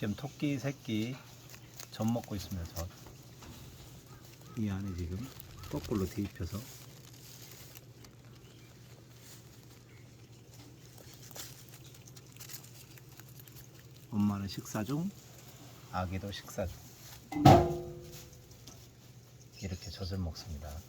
지금 토끼 새끼 젖 먹고 있습니다. 젖. 이 안에 지금 거꾸로 대입혀서 엄마는 식사 중, 아기도 식사 중. 이렇게 젖을 먹습니다.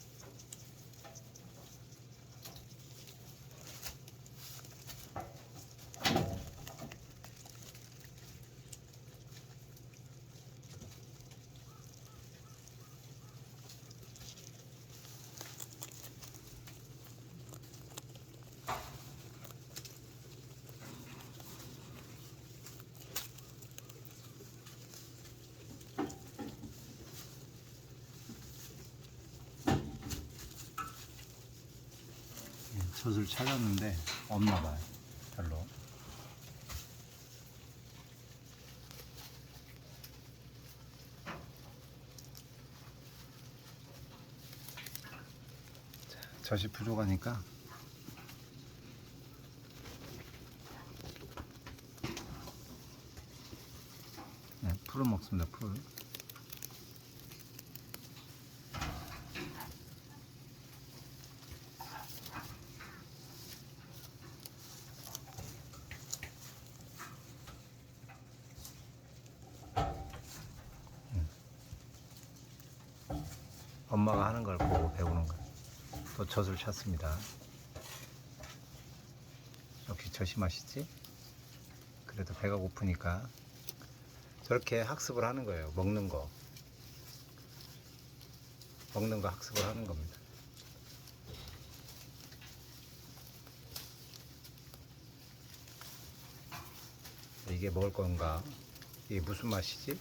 젖을 찾았는데 없나 봐요. 별로. 자, 젖이 부족하니까 네, 풀을 먹습니다. 풀. 엄마가 하는 걸 보고 배우는 거예요. 또 젖을 찾습니다. 역시 젖이 맛있지? 그래도 배가 고프니까 저렇게 학습을 하는 거예요. 먹는 거. 먹는 거 학습을 하는 겁니다. 이게 먹을 건가? 이게 무슨 맛이지?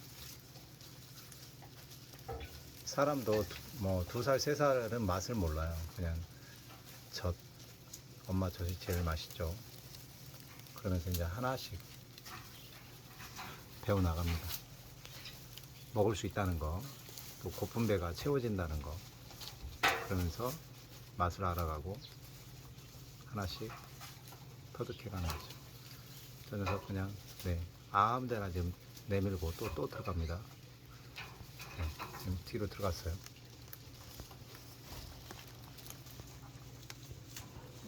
사람도 뭐 두 살, 세 살은 맛을 몰라요. 그냥 젖, 엄마 젖이 제일 맛있죠. 그러면서 이제 하나씩 배워 나갑니다. 먹을 수 있다는 거, 또 고픈 배가 채워진다는 거, 그러면서 맛을 알아가고 하나씩 터득해 가는 거죠. 저 녀석 그냥 네 아무 데나 지금 내밀고 또 또 들어갑니다. 네, 지금 뒤로 들어갔어요.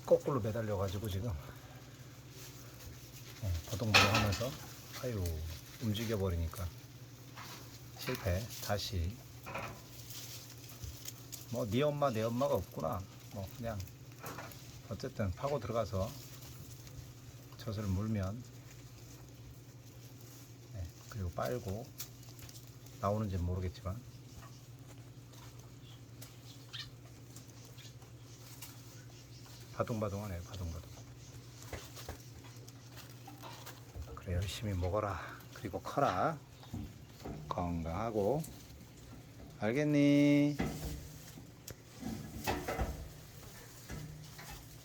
거꾸로 매달려가지고 지금 네, 버동버동 하면서 아유 움직여 버리니까 실패. 다시 뭐 네 엄마 내 엄마가 없구나. 뭐 그냥 어쨌든 파고 들어가서 젖을 물면 빨고 나오는지 는 모르겠지만. 바둥바둥하네요 바둥바둥. 그래 열심히 먹어라. 그리고 커라. 건강하고. 알겠니